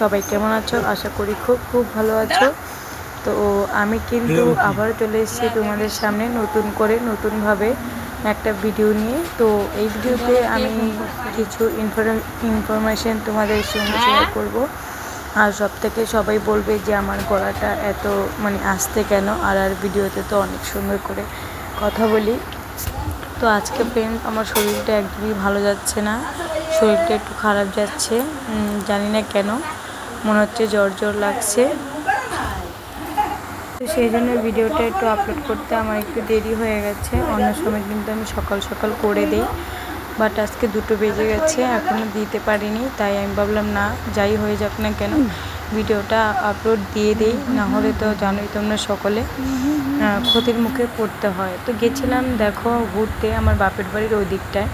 সবাই কেমন আছো? আশা করি খুব খুব ভালো আছো। তো আমি কিন্তু আবার চলে এসেছি তোমাদের সামনে নতুন করে নতুনভাবে একটা ভিডিও নিয়ে। তো এই ভিডিওতে আমি কিছু ইনফরমেশন তোমাদের সঙ্গে শেয়ার করব। আর সব থেকে সবাই বলবে যে আমার গলাটা এত মানে আসতে কেন? আর আর ভিডিওতে তো অনেক সুন্দর করে কথা বলি। তো আজকে ফ্রেন্ড আমার শরীরটা একদমই ভালো যাচ্ছে না। শরীরটা একটু খারাপ যাচ্ছে। জানি না কেন। মনে হচ্ছে জ্বর জ্বর লাগছে। তো সেই জন্য ভিডিওটা একটু আপলোড করতে আমার একটু দেরি হয়ে গেছে। অন্য সময় কিন্তু আমি সকাল সকাল করে দিই। বাট আজকে দুটো বেজে গেছে এখনও দিতে পারিনি, তাই আমি ভাবলাম না, যাই হয়ে যাক না কেন, ভিডিওটা আপলোড দিয়ে দিই। না হলে তো জানোই তোমরা সকলে ক্ষতির মুখে পড়তে হয়। তো গেছিলাম, দেখো, ঘুরতে আমার বাপের বাড়ির ওই দিকটায়।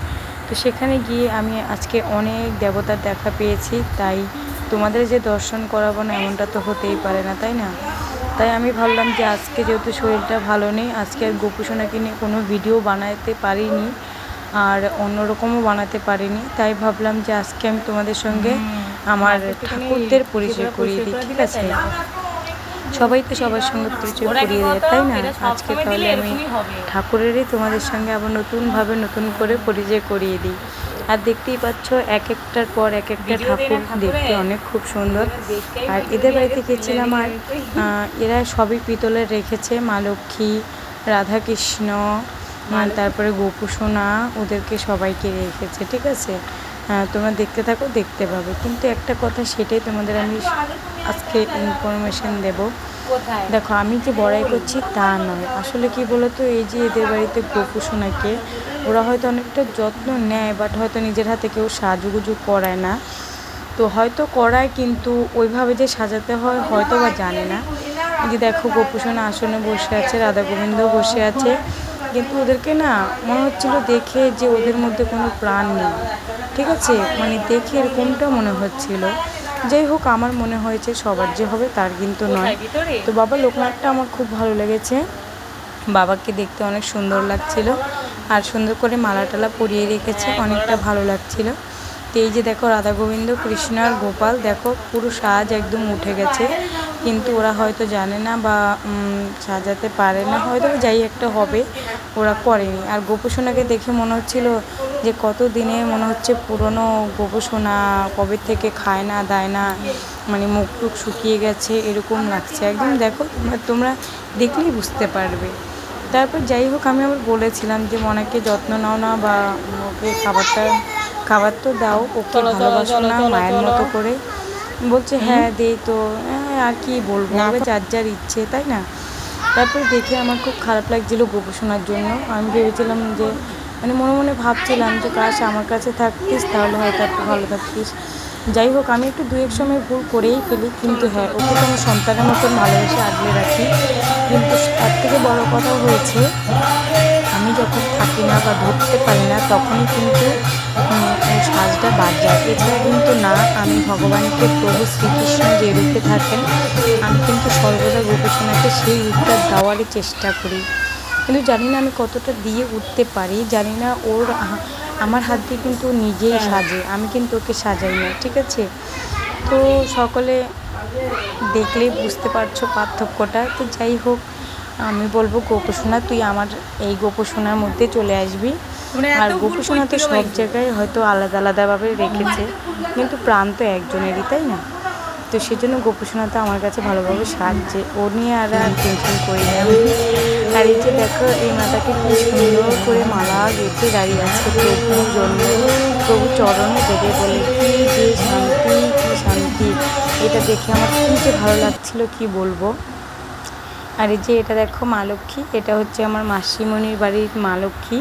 তো সেখানে গিয়ে আমি আজকে অনেক দেবতার দেখা পেয়েছি, তাই তোমাদের যে দর্শন করাবো না এমনটা তো হতেই পারে না তাই না? তাই আমি ভাবলাম যে আজকে যেহেতু শরীরটা ভালো নেই আজকে আর গোপুসোনাকে নিয়ে কোনো ভিডিও বানাতে পারিনি আর অন্যরকমও বানাতে পারিনি। তাই ভাবলাম যে আজকে আমি তোমাদের সঙ্গে আমার ঠাকুরদের পরিচয় করিয়ে দিই ঠিক আছে? সবাই তো সবার সঙ্গে পরিচয় করিয়ে দেয় তাই না? আজকে তাহলে আমি ঠাকুরেরই তোমাদের সঙ্গে আবার নতুনভাবে নতুন করে পরিচয় করিয়ে দিই। আর দেখতেই পাচ্ছ এক একটার পর এক একটা ঠাকুর দেখতে অনেক খুব সুন্দর। আর এদের বাড়িতে গেছিলাম আর এরা সবই পিতলে রেখেছে মা লক্ষ্মী রাধাকৃষ্ণ তারপরে গোপুসোনা ওদেরকে সবাইকে রেখেছে ঠিক আছে? তোমরা দেখতে থাকো দেখতে পাবে। কিন্তু একটা কথা সেটাই তোমাদের আমি আজকে ইনফরমেশন দেব। দেখো আমি যে বড়াই করছি তা নয়। আসলে কি বলতো এই যে এদের বাড়িতে গোপুসোনাকে ওরা হয়তো অনেকটা যত্ন নেয় বাট হয়তো নিজের হাতে কেউ সাজুগুজু করায় না। তো হয়তো করায় কিন্তু ওইভাবে যে সাজাতে হয় হয়তো বা জানে না। যে দেখো গোপুসোনা আসনে বসে আছে রাধা গোবিন্দ বসে আছে। কিন্তু ওদেরকে না মনে হচ্ছিল দেখে যে ওদের মধ্যে কোনো প্রাণ নেই। ঠিক আছে? মানে দেখে এরকমটা মনে হচ্ছিল। যাই হোক আমার মনে হয়েছে সবার যে হবে তার কিন্তু নয়। তো বাবা লোকনাথটা আমার খুব ভালো লেগেছে। বাবাকে দেখতে অনেক সুন্দর লাগছিল। আর সুন্দর করে মালা টালা পরিয়ে রেখেছে অনেকটা ভালো লাগছিল। তো এই যে দেখো রাধা গোবিন্দ কৃষ্ণ আর গোপাল দেখো পুরো সাজ একদম উঠে গেছে। কিন্তু ওরা হয়তো জানে না বা সাজাতে পারে না। হয়তো যাই একটা হবে। ওরা করেনি। আর গোপসোনাকে দেখে মনে হচ্ছিল যে কত দিনে মনে হচ্ছে পুরনো গোপসোনা কবে থেকে খায় না দেয় না মানে মুখ টুক শুকিয়ে গেছে এরকম লাগছে। একদম দেখো তোমরা তোমরা দেখলেই বুঝতে পারবে। তারপর যাই হোক আমি আবার বলেছিলাম যে মনাকে যত্ন নাও না বা ওকে খাবারটা খাবার তো দাও ওকে ভালোবাসো না মায়ের মতো করে। বলছে হ্যাঁ দেই তো। হ্যাঁ, আর কি বলব? যার যার ইচ্ছে তাই না? তারপর দেখে আমার খুব খারাপ লাগছিল গোপসোনার জন্য। আমি ভেবেছিলাম যে মানে মনে মনে ভাবছিলাম যে, কাশ আমার কাছে থাকতিস, তাহলে হয়তো একটু ভালো থাকতিস। যাই হোক, আমি একটু দু এক সময় ভুল করেই ফেলি, কিন্তু হ্যাঁ ওকে তো আমি সন্তানের মতন ভালোবেসে আগলে রাখি। কিন্তু তার থেকে বড় কথা হয়েছে যখন থাকি না বা ধরতে পারি না তখন কিন্তু সাজটা বাদ যায়। এছাড়া কিন্তু না, আমি ভগবানকে প্রভু শ্রীকৃষ্ণ যে রূপে থাকেন, আমি কিন্তু সর্বদা গোপীসোনাকে সেই রূপটা দেওয়ারই চেষ্টা করি। কিন্তু জানি না আমি কতটা দিয়ে উঠতে পারি, জানি না ওর আমার হাত দিয়ে কিন্তু নিজেই সাজে, আমি কিন্তু ওকে সাজাই না, ঠিক আছে? তো সকলে দেখলেই বুঝতে পারছ পার্থক্যটা। তো যাই হোক আমি বলব গোপসোনা তুই আমার এই গোপসোনার মধ্যে চলে আসবি। আর গোপসোনা তো সব জায়গায় হয়তো আলাদা আলাদাভাবে রেখেছে কিন্তু প্রাণ তো একজনেরই তাই না? তো সেজন্য গোপসোনা তো আমার কাছে ভালোভাবে সাজছে ও নিয়ে আর আর টেনশন করি না আমি। আর এই যে দেখো এই মাতাকে কি সুন্দর করে মালা গেঁথে দাঁড়িয়ে আছে প্রভুর জন্য। প্রভু চরণে দেবে বলে কি যে শান্তি কি শান্তি। এটা দেখে আমার খুব যে ভালো লাগছিল কি বলব? আর এই যে এটা দেখো মা লক্ষ্মী, এটা হচ্ছে আমার মাসিমণির বাড়ির মা লক্ষ্মী।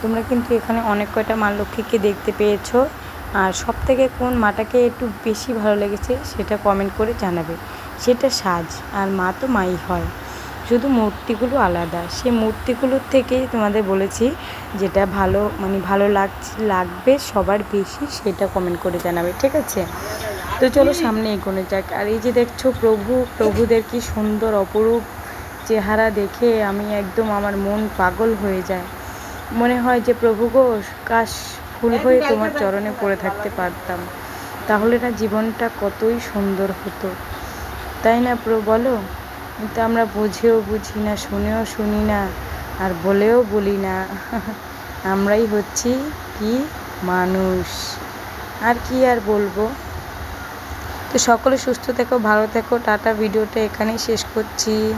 তোমরা কিন্তু এখানে অনেক কয়টা মা লক্ষ্মীকে দেখতে পেয়েছ। আর সব থেকে কোন মাটাকে একটু বেশি ভালো লেগেছে সেটা কমেন্ট করে জানাবে। সেটা সাজ, আর মা তো মাই হয়। শুধু মূর্তিগুলো আলাদা। সে মূর্তিগুলোর থেকেই তোমাদের বলেছি যেটা ভালো মানে ভালো লাগছে, লাগবে, সবার বেশি সেটা কমেন্ট করে জানাবে, ঠিক আছে? তো চলো সামনে এগোনো যাক। আর এই যে দেখছ প্রভু, প্রভুদের কি সুন্দর অপরূপ চেহারা দেখে আমি একদম আমার মন পাগল হয়ে যায়। মনে হয় যে, প্রভু গো, কাশ ফুল হয়ে তোমার চরণে পড়ে থাকতে পারতাম। তাহলে না জীবনটা কতই সুন্দর হতো। তাই না প্রো বলো? কিন্তু আমরা বুঝেও বুঝি না, শুনেও শুনি না, আর বলেও বলি না। আমরাই হচ্ছি কি মানুষ। আর কি আর বলব? তো সকলে সুস্থ থেকো, ভালো থেকো। টাটা, ভিডিওটা এখানেই শেষ করছি।